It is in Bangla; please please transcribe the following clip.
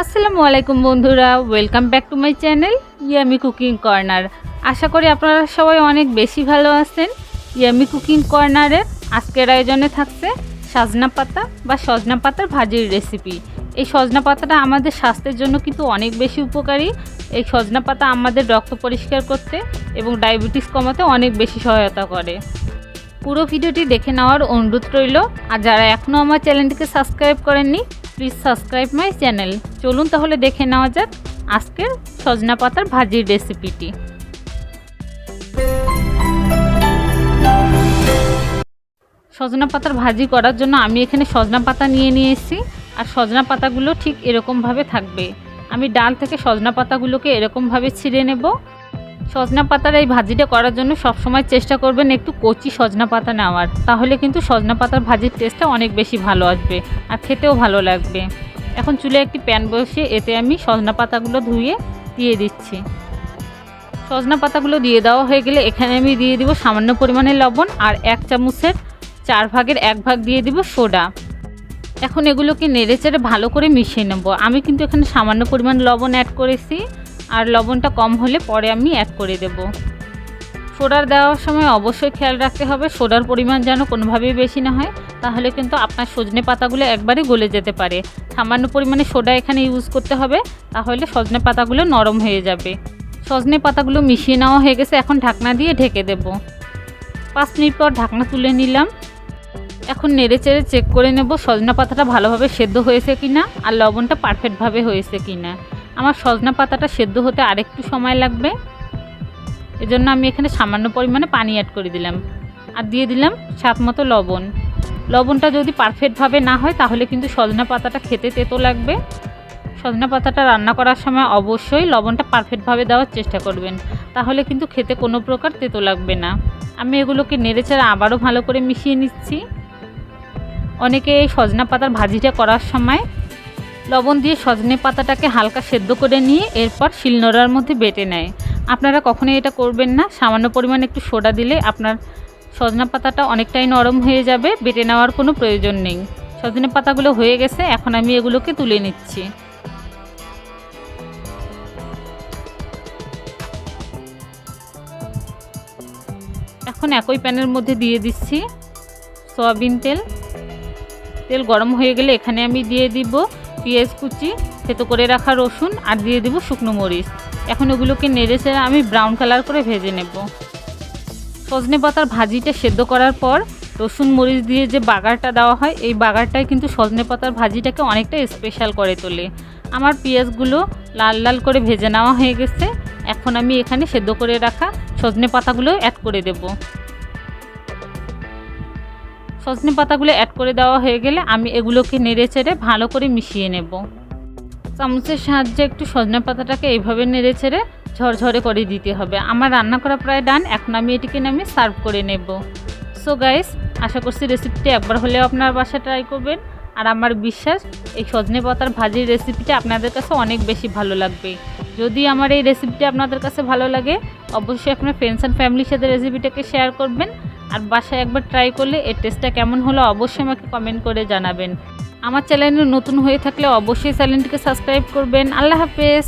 আসসালামু আলাইকুম বন্ধুরা welcome back to my channel yummy cooking corner আশা করি আপনারা সবাই অনেক বেশি ভালো আছেন। ইয়ামি কুকিং কর্নারের আজকের আয়োজনে থাকছে সাজনা পাতা বা সজনা পাতার ভাজির রেসিপি এই সজনা পাতাটা আমাদের স্বাস্থ্যের জন্য কিন্তু অনেক বেশি উপকারী। এই সজনা পাতা আমাদের রক্ত পরিষ্কার করতে এবং ডায়াবেটিস কমাতে অনেক বেশি সহায়তা করে। পুরো ভিডিওটি দেখে নেওয়ার অনুরোধ রইল। আর যারা এখনও আমার চ্যানেলটিকে সাবস্ক্রাইব করেননি প্লিজ সাবস্ক্রাইব মাই চ্যানেল চলুন তাহলে দেখে নেওয়া যাক আজকের সজনা পাতার ভাজির রেসিপিটি সজনা পাতার ভাজি করার জন্য আমি এখানে সজনা পাতা নিয়ে নিয়ে এসেছি আর সজনা পাতাগুলো ঠিক এরকমভাবে থাকবে। আমি ডাল থেকে সজনা পাতাগুলোকে এরকমভাবে ছিঁড়ে নেব। সজনা পাতার এই ভাজিটা করার জন্য সবসময় চেষ্টা করবেন একটু কচি সজনা পাতা নেওয়ার। তাহলে কিন্তু সজনা পাতার ভাজির টেস্টটা অনেক বেশি ভালো আসবে আর খেতেও ভালো লাগবে। এখন চুলে একটি প্যান বসিয়ে এতে আমি সজনা পাতাগুলো ধুয়ে দিয়ে দিচ্ছি। সজনা পাতাগুলো দিয়ে দেওয়া হয়ে গেলে এখানে আমি দিয়ে দিব সামান্য পরিমাণে লবণ আর এক চামচের চার ভাগের এক ভাগ দিয়ে দিব সোডা। এখন এগুলোকে নেড়ে চেড়ে ভালো করে মিশিয়ে নেব। আমি কিন্তু এখানে সামান্য পরিমাণ লবণ অ্যাড করেছি। আর লবণটা কম হলে পরে আমি অ্যাড করে দেব। সোডার দেওয়ার সময় অবশ্যই খেয়াল রাখতে হবে, সোডার পরিমাণ যেন কোনোভাবেই বেশি না হয়, তাহলে কিন্তু আপনার সজনে পাতাগুলো একবারে গলে যেতে পারে। সামান্য পরিমাণে সোডা এখানে ইউজ করতে হবে, তাহলে সজনে পাতাগুলো নরম হয়ে যাবে। সজনে পাতাগুলো মিশিয়ে নেওয়া হয়ে গেছে, এখন ঢাকনা দিয়ে ঢেকে দেব। পাঁচ মিনিট পর ঢাকনা তুলে নিলাম। এখন নেড়ে চেড়ে চেক করে নেব সজনা পাতাটা ভালোভাবে সেদ্ধ হয়েছে কি না আর লবণটা পারফেক্টভাবে হয়েছে কি না আমার সজনা পাতাটা সেদ্ধ হতে আরেকটু সময় লাগবে। এজন্য আমি এখানে সামান্য পরিমাণে পানি অ্যাড করে দিলাম। আর দিয়ে দিলাম স্বাদ মতো লবণ। লবণটা যদি পারফেক্টভাবে না হয়, তাহলে কিন্তু সজনা পাতাটা খেতে তেতো লাগবে। সজনা পাতাটা রান্না করার সময় অবশ্যই লবণটা পারফেক্টভাবে দেওয়ার চেষ্টা করবেন। তাহলে কিন্তু খেতে কোনো প্রকার তেতো লাগবে না। আমি এগুলোকে নেড়েচেড়ে আবারও ভালো করে মিশিয়ে নিচ্ছি। অনেকে এই সজনা পাতার ভাজিটা করার সময় লবণ দিয়ে সজনে পাতাটাকে হালকা সেদ্ধ করে নিয়ে এরপর শিলনোড়ার মধ্যে বেটে নেয়। আপনারা কখনোই এটা করবেন না। সামান্য পরিমাণে একটু সোডা দিলে আপনার সজনা পাতাটা অনেকটাই নরম হয়ে যাবে। বেটে নেওয়ার কোনো প্রয়োজন নেই। সজনে পাতাগুলো হয়ে গেছে। এখন আমি এগুলোকে তুলে নিচ্ছি। এখন একই প্যানের মধ্যে দিয়ে দিচ্ছি সয়াবিন তেল। তেল গরম হয়ে গেলে এখানে আমি দিয়ে দিব পেঁয়াজ কুচি, থেতো করে রাখা রসুন আর দিয়ে দেবো শুকনো মরিচ। এখন ওগুলোকে নেড়ে চেড়ে আমি ব্রাউন কালার করে ভেজে নেব। সজনে পাতার ভাজিটা সেদ্ধ করার পর রসুন মরিচ দিয়ে যে বাগারটা দেওয়া হয়, এই বাগারটাই কিন্তু সজনে পাতার ভাজিটাকে অনেকটা স্পেশাল করে তোলে। আমার পেঁয়াজগুলো লাল লাল করে ভেজে নেওয়া হয়ে গেছে। এখন আমি এখানে সেদ্ধ করে রাখা সজনে পাতাগুলো অ্যাড করে দেব। সজনে পাতাগুলো অ্যাড করে দেওয়া হয়ে গেলে আমি এগুলোকে নেড়ে চেড়ে ভালো করে মিশিয়ে নেব। চামচের সাহায্যে একটু সজনে পাতাটাকে এইভাবে নেড়ে ছেড়ে ঝরঝরে করে দিতে হবে। আমার রান্না করা প্রায় ডান, এখন আমি এটিকে নামিয়ে সার্ভ করে নেব। সো গাইস আশা করছি রেসিপিটি একবার হলেও আপনার বাসা ট্রাই করবেন। আর আমার বিশ্বাস, এই সজনে পাতার ভাজির রেসিপিটা আপনাদের কাছে অনেক বেশি ভালো লাগবে। যদি আমার এই রেসিপিটি আপনাদের কাছে ভালো লাগে, অবশ্যই আপনার ফ্রেন্ডস অ্যান্ড ফ্যামিলির সাথে রেসিপিটাকে শেয়ার করবেন। আর বাসায় একবার ট্রাই করলে এর টেস্টটা কেমন হলো অবশ্যই আমাকে কমেন্ট করে জানাবেন। আমার চ্যানেলে নতুন হয়ে থাকলে অবশ্যই চ্যানেলটিকে সাবস্ক্রাইব করবেন। আল্লাহ হাফেজ।